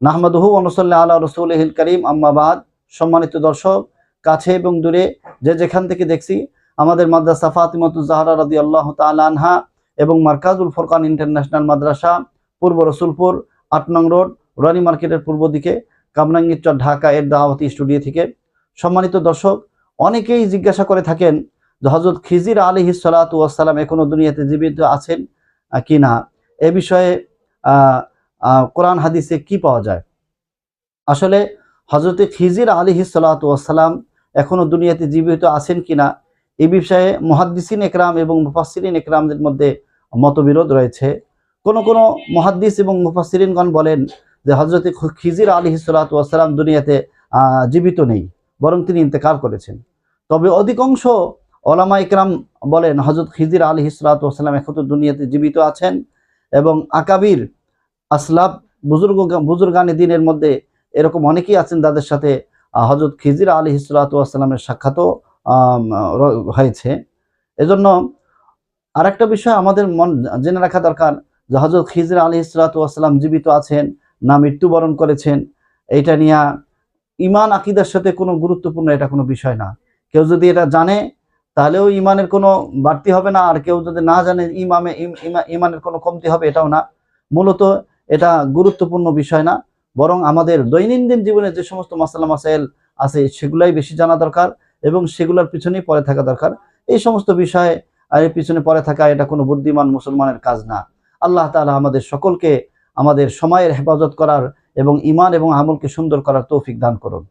নাহমাদহু অনুসল্লাহ আল্লাহ রসুলহিল করিম। আম্মাবাদ সম্মানিত দর্শক, কাছে এবং দূরে যে যেখান থেকে দেখছি, আমাদের মাদ্রাসা ফাতিমাতুজ জাহরা রাদি আল্লাহ আনহা এবং মার্কাজুল ফোরকান ইন্টারন্যাশনাল মাদ্রাসা, পূর্ব রসুলপুর, আট নং রোড, রানী মার্কেটের পূর্ব দিকে, কামরাঙ্গীরচর, ঢাকা এর দাওয়াতি স্টুডিও থেকে। সম্মানিত দর্শক, অনেকেই জিজ্ঞাসা করে থাকেন হজরত খিজির আলী হিসালাতু আসসালাম এখনও দুনিয়াতে জীবিত আছেন কি না এ বিষয়ে কোরআন হাদিসে কি পাওয়া যায়? আসলে হজরত খিজির আলী হিসালাতু আসসালাম এখনও দুনিয়াতে জীবিত আছেন কিনা এই বিষয়ে মহাদ্দিসিন একরাম এবং মুফাসসিরিন একরামদের মধ্যে মতবিরোধ রয়েছে। কোন কোন মহাদ্দিস এবং মুফাসসিরিনগণ বলেন যে হজরত খিজির আলী হিসালাতু দুনিয়াতে জীবিত নেই, বরং তিনি ইন্তেকাল করেছেন। তবে অধিকাংশ ওলামা ইকরাম বলেন হজরত খিজির আলী হিসালাতাম এখন তো দুনিয়াতে জীবিত আছেন এবং আকাবির আসলাব বুজুর্গ বুজুর্গানি দিনের মধ্যে এরকম অনেকেই আছেন তাদের সাথে হজরত খিজির আলী হিসালাতামের সাক্ষাৎও হয়েছে। এজন্য আরেকটা বিষয় আমাদের মন জেনে রাখা দরকার যে হজরত খিজির আলী হিসালাতাম জীবিত আছেন না মৃত্যুবরণ করেছেন, এইটা নিয়ে ইমান, আকিদার সাথে কোনো গুরুত্বপূর্ণ এটা কোনো বিষয় না। কেউ যদি এটা জানে, তাহলেও ইমানের কোনো বাড়তি হবে না, আর কেউ যদি না জানে ইমামে, ইম- ইমা- ইমানের কোনো কমতি হবে এটাও না। মূলত এটা গুরুত্বপূর্ণ বিষয় না, বরং আমাদের দৈনন্দিন জীবনে যে সমস্ত মাসালা মাসাইল আছে সেগুলাই বেশি জানা দরকার এবং সেগুলোর পিছনেই পরে থাকা দরকার। এই সমস্ত বিষয়ে আর এর পিছনে পরে থাকা এটা কোনো বুদ্ধিমান মুসলমানের কাজ না। আল্লাহ তালা আমাদের সকলকে আমাদের সময়ের হেফাজত করার এবং ইমান এবং আমলকে সুন্দর করার তৌফিক দান করুন।